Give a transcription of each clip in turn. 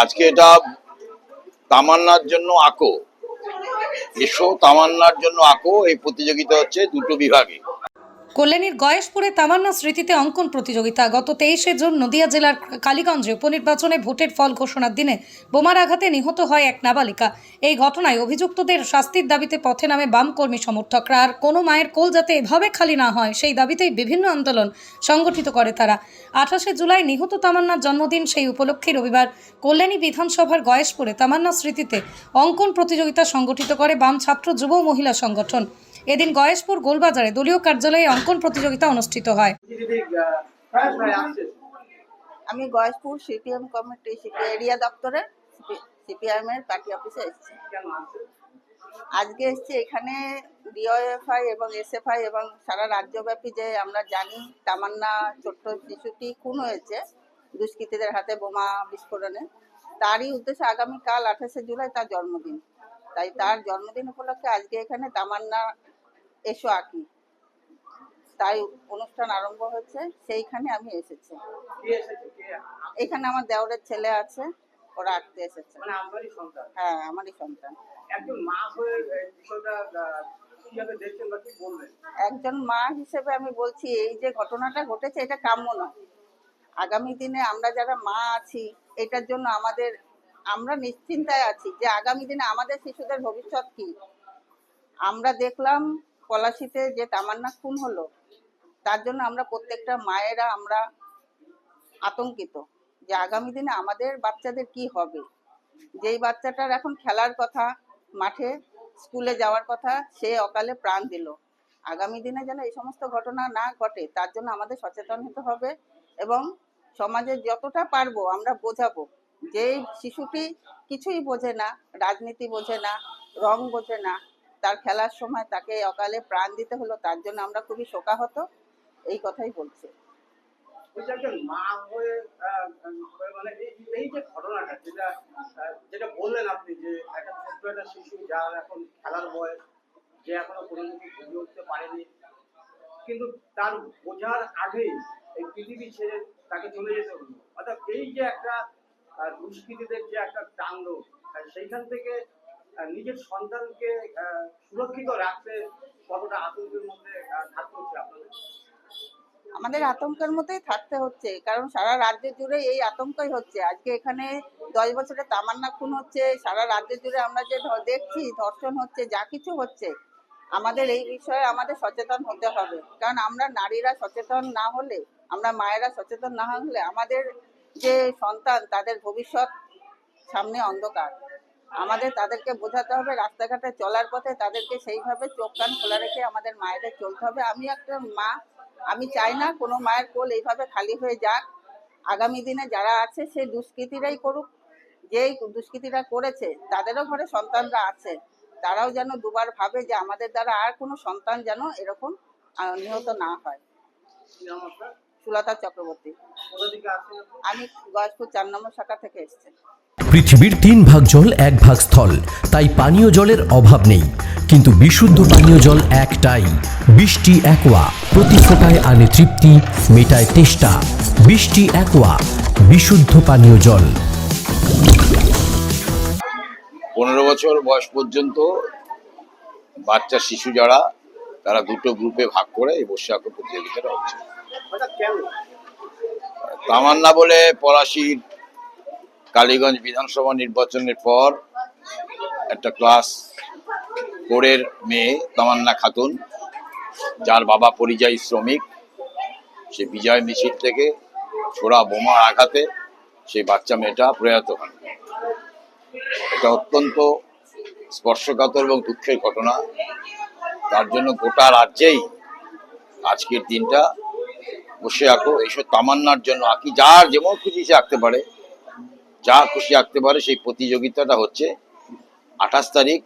আজকে এটা তামান্নার জন্য আঁকো। এসো তামান্নার জন্য আঁকো এই প্রতিযোগিতা হচ্ছে দুটো বিভাগে। কল্যাণীর গয়েশপুরে তামান্না স্মৃতিতে অঙ্কন প্রতিযোগিতা। গত তেইশে জুন নদিয়া জেলার কালীগঞ্জে উপনির্বাচনে ভোটের ফল ঘোষণার দিনে বোমার আঘাতে নিহত হয় এক নাবালিকা। এই ঘটনায় অভিযুক্তদের শাস্তির দাবিতে পথে নামে বাম কর্মী সমর্থকরা। আর কোনো মায়ের কোল যাতে এভাবে খালি না হয়, সেই দাবিতেই বিভিন্ন আন্দোলন সংগঠিত করে তারা। আঠাশে জুলাই নিহত তামান্নার জন্মদিন সেই উপলক্ষে রবিবার কল্যাণী বিধানসভার গয়েশপুরে তামান্না স্মৃতিতে অঙ্কন প্রতিযোগিতা সংগঠিত করে বাম ছাত্র যুব মহিলা সংগঠন। এদিন গয়েশপুর গোলবাজারে দলীয় কার্যালয়ে অঙ্কন প্রতিযোগিতা অনুষ্ঠিত হয়। আমি গয়েশপুর সিপিএম কমিটি এরিয়া দপ্তরের সিপিআইএম এর পার্টি অফিসে এসেছি। আজকে এসেছি এখানে ডিওএফআই এবং এসএফআই এবং সারা রাজ্যব্যাপী যে আমরা জানি, তামান্না, ছোট্ট শিশুটি খুন হয়েছে দুষ্কৃতীদের হাতে বোমা বিস্ফোরণে। তারই উদ্দেশ্যে আগামীকাল আঠাশে জুলাই তার জন্মদিন। তাই তার জন্মদিন উপলক্ষে আজকে এখানে তামান্না এসো আঁকি তাই অনুষ্ঠান আরম্ভ হয়েছে সেইখানে আমি এসেছি। এখানে আমার দেওরের ছেলে আছে ওরা আঁকতে এসেছে। মানে হ্যাঁ আমারই সন্তান। একজন মা হিসেবে আমি বলছি এই যে ঘটনাটা ঘটেছে এটা কাম্য নয়। আগামী দিনে আমরা যারা মা আছি এটার জন্য আমাদের আমরা নিশ্চিন্তায় আছি যে আগামী দিনে আমাদের শিশুদের ভবিষ্যৎ কি? আমরা দেখলাম পলাশিতে যে তামান্না খুন হলো, তার জন্য আমরা প্রত্যেকটা মায়েরা আমরা আতঙ্কিত যে আগামী দিনে আমাদের বাচ্চাদের কি হবে। যেই বাচ্চাটার এখন খেলার কথা, মাঠে স্কুলে যাওয়ার কথা, সে অকালে প্রাণ দিল। আগামী দিনে যেন এই সমস্ত ঘটনা না ঘটে, তার জন্য আমাদের সচেতন হতে হবে এবং সমাজে যতটা পারব আমরা বোঝাবো। যে শিশুটি কিছুই বোঝে না, রাজনীতি বোঝে না, রং বোঝে না তার খেলার সময় তাকে অকালে প্রাণ দিতে হলো, তার জন্য আমরা খুবই শোকাহত। এই কথাই বলছি। মা মানে এই যে ঘটনাটা, যেটা যেটা বললেন আপনি যে একটা একটা শিশু যার এখন খেলার বয়স, যে এখনও কোনো উঠতে পারেনি, কিন্তু তার বোঝার আগেই এই পৃথিবী ছেড়ে তাকে চলে যেতে হলো। অর্থাৎ এই যে একটা দুষ্কৃতীদের যে একটা কাণ্ড সেইখান থেকে নিজের সন্তানকে সুরক্ষিত রাখতে কতটা আতঙ্কের মধ্যে থাকতে হচ্ছে আপনাদের? আমাদের আতঙ্কের মধ্যেই থাকতে হচ্ছে, কারণ সারা রাজ্য জুড়ে এই আতঙ্কই হচ্ছে। আজকে এখানে দশ বছরের তামান্না খুন হচ্ছে, সারা রাজ্য জুড়ে আমরা যে দেখছি, ধর্ষণ হচ্ছে, যা কিছু হচ্ছে, আমাদের এই বিষয়ে আমাদের সচেতন হতে হবে। কারণ আমরা নারীরা সচেতন না হলে, আমরা মায়েরা সচেতন না হলে আমাদের যে সন্তান, তাদের ভবিষ্যৎ সামনে অন্ধকার। আমাদের তাদেরকে বোঝাতে হবে, রাস্তাঘাটে চলার পথে তাদেরকে সেইভাবে চোখ কান খোলা রেখে আমাদের মায়েদের চলতে হবে আমি একটা মা, আমি চাই না কোনো মায়ের কোল এইভাবে খালি হয়ে যাক আগামী দিনে যারা আছে সেই দুষ্কৃতীরাই করুক, যেই দুষ্কৃতীরা করেছে তাদেরও ঘরে সন্তানরা আছে তারাও যেন দুবার ভাবে যে আমাদের দ্বারা আর কোনো সন্তান যেন এরকম নিহত না হয়? সুলতা চক্রবর্তী? আমি গয়েশপুর চার নম্বর শাখা থেকে এসেছি পৃথিবীর তিন ভাগ জল এক ভাগ স্থল, তাই পানীয় জলের অভাব নেই। কিন্তু বিশুদ্ধ পানীয় জল একটাই, বৃষ্টি একোয়া, প্রতি ফোটায় আনে তৃপ্তি, মেটায় তেষ্টা। বৃষ্টি একোয়া, বিশুদ্ধ পানীয় জল। পনেরো বছর বয়স পর্যন্ত বাচ্চা, শিশু যারা, তারা দুটো গ্রুপে ভাগ করে এই আঁকো প্রতিযোগিতাটা হচ্ছে। তামান্না বলে পলাশির কালীগঞ্জ বিধানসভা নির্বাচনের পর একটা ক্লাস ফোরের মেয়ে তামান্না খাতুন, যার বাবা পরিযায়ী শ্রমিক। সে বিজয় মিছিল থেকে ছোড়া বোমার আঘাতে সেই বাচ্চা মেয়েটা প্রয়াত হন। এটা অত্যন্ত স্পর্শকাতর এবং দুঃখের ঘটনা। তার জন্য গোটা রাজ্যেই আজকের দিনটা বসে আঁকো। এইসব তামান্নার জন্য আঁকি। যার যেমন খুশি সে আঁকতে পারে। যা খুশি আঁকতে পারে সেই প্রতিযোগিতাটা হচ্ছে আঠাশ তারিখ,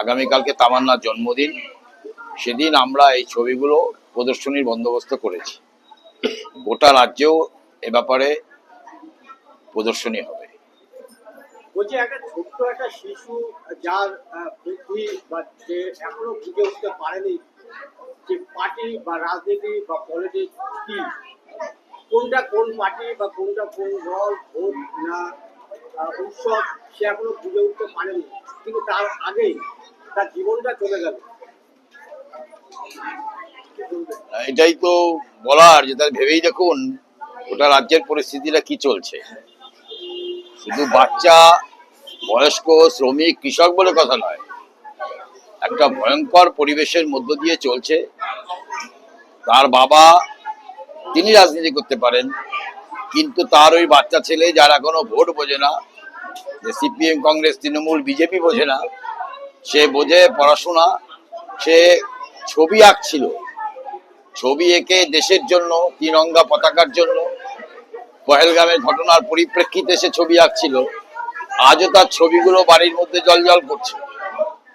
আগামীকালকে তামান্নার জন্মদিন। সেদিন আমরা এই ছবিগুলো প্রদর্শনীর বন্দোবস্ত করেছি। গোটা রাজ্যেও এ ব্যাপারে প্রদর্শনী হবে। একটা ছোট্ট একটা শিশু, যার উঠতে পারেনি বা রাজনীতি বা কোনটা কোন পার্টি বা কোনটা কোন দল, ভোট না উৎসব সে এখনও বুঝে উঠতে পারেনি, কিন্তু তার আগেই তার জীবনটা চলে গেল। এটাই তো বলার যে তার ভেবেই দেখুন ওটা রাজ্যের পরিস্থিতিটা কি চলছে। শুধু বাচ্চা, বয়স্ক, শ্রমিক, কৃষক বলে কথা নয়, একটা ভয়ঙ্কর পরিবেশের মধ্য দিয়ে চলছে। তার বাবা, তিনি রাজনীতি করতে পারেন কিন্তু তার ওই বাচ্চা ছেলে যারা এখনও ভোট বোঝে না সিপিএম, কংগ্রেস, তৃণমূল, বিজেপি বোঝে না, সে বোঝে পড়াশোনা, সে ছবি আঁকছিল। ছবি এঁকে দেশের জন্য, তিরঙ্গা পতাকার জন্য পহেলগামের ঘটনার পরিপ্রেক্ষিতে সে ছবি আঁকছিল। আজও তার ছবিগুলো বাড়ির মধ্যে জল জল করছে।